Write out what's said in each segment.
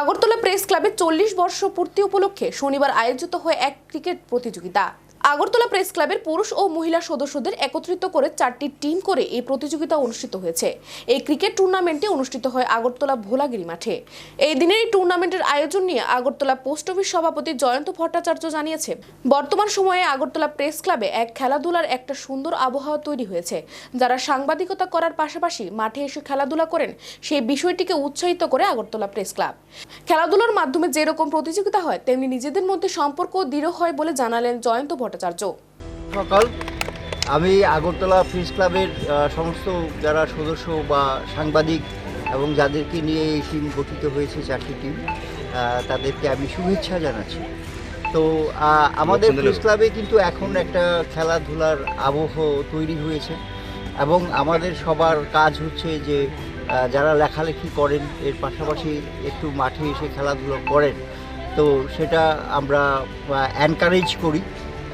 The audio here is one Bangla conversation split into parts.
আগরতলা প্রেস ক্লাবে চল্লিশ বর্ষ পূর্তি উপলক্ষে শনিবার আয়োজিত হয় এক ক্রিকেট প্রতিযোগিতা। আগরতলা প্রেস ক্লাবের পুরুষ ও মহিলা সদস্যদের একত্রিত করে চারটি টিম করে এই প্রতিযোগিতা অনুষ্ঠিত হয়েছে। এই ক্রিকেট টুর্নামেন্টটি অনুষ্ঠিত হয় আগরতলা ভোলাগিরি মাঠে। এই দিনের এই টুর্নামেন্টের আয়োজন নিয়ে আগরতলা পোস্ট অফিস সভাপতি জয়ন্ত ভট্টাচার্য জানিয়েছে বর্তমান সময়ে আগরতলা প্রেস ক্লাবে এক খেলাধুলার একটা সুন্দর আবহাওয়া তৈরি হয়েছে, যারা সাংবাদিকতা করার পাশাপাশি মাঠে এসে খেলাধুলা করেন, সেই বিষয়টিকে উৎসাহিত করে আগরতলা প্রেস ক্লাব। খেলাধুলার মাধ্যমে যেরকম প্রতিযোগিতা হয়, তেমনি নিজেদের মধ্যে সম্পর্ক দৃঢ় হয় বলে জানালেন জয়ন্ত ভট্টাচার্য। সকাল আমি আগরতলা প্রেস ক্লাবের সমস্ত যারা সদস্য বা সাংবাদিক এবং যাদেরকে নিয়ে এই টিম গঠিত হয়েছে চারটি টিম তাদেরকে আমি শুভেচ্ছা জানাচ্ছি। তো আমাদের প্রেস ক্লাবে কিন্তু এখন একটা খেলাধুলার আবহ তৈরি হয়েছে এবং আমাদের সবার কাজ হচ্ছে যে যারা লেখালেখি করেন এর পাশাপাশি একটু মাঠে এসে খেলাধুলো করেন। তো সেটা আমরা এনকারেজ করি।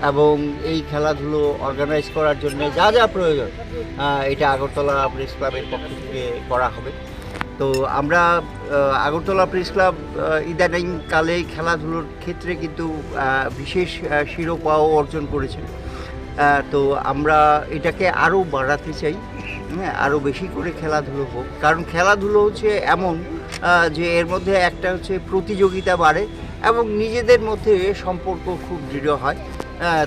এবং এই খেলাধুলো অর্গানাইজ করার জন্য যা যা প্রয়োজন এটা আগরতলা প্রেস ক্লাবের পক্ষ থেকে করা হবে। তো আমরা আগরতলা প্রেস ক্লাব আহ, ইদানিং কালে খেলাধুলোর ক্ষেত্রে কিন্তু বিশেষ শিরোপাও অর্জন করেছে তো আমরা এটাকে আরও বাড়াতে চাই হ্যাঁ আরও বেশি করে খেলাধুলো হোক। কারণ খেলাধুলো হচ্ছে এমন যে এর মধ্যে একটা হচ্ছে প্রতিযোগিতা বাড়ে এবং নিজেদের মধ্যে সম্পর্ক খুব দৃঢ় হয়।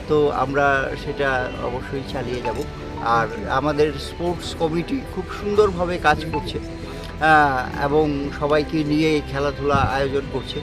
তো আমরা সেটা অবশ্যই চালিয়ে যাব। আর আমাদের স্পোর্টস কমিটি খুব সুন্দরভাবে কাজ করছে। আহ, এবং সবাইকে নিয়ে খেলাধুলা আয়োজন করছে।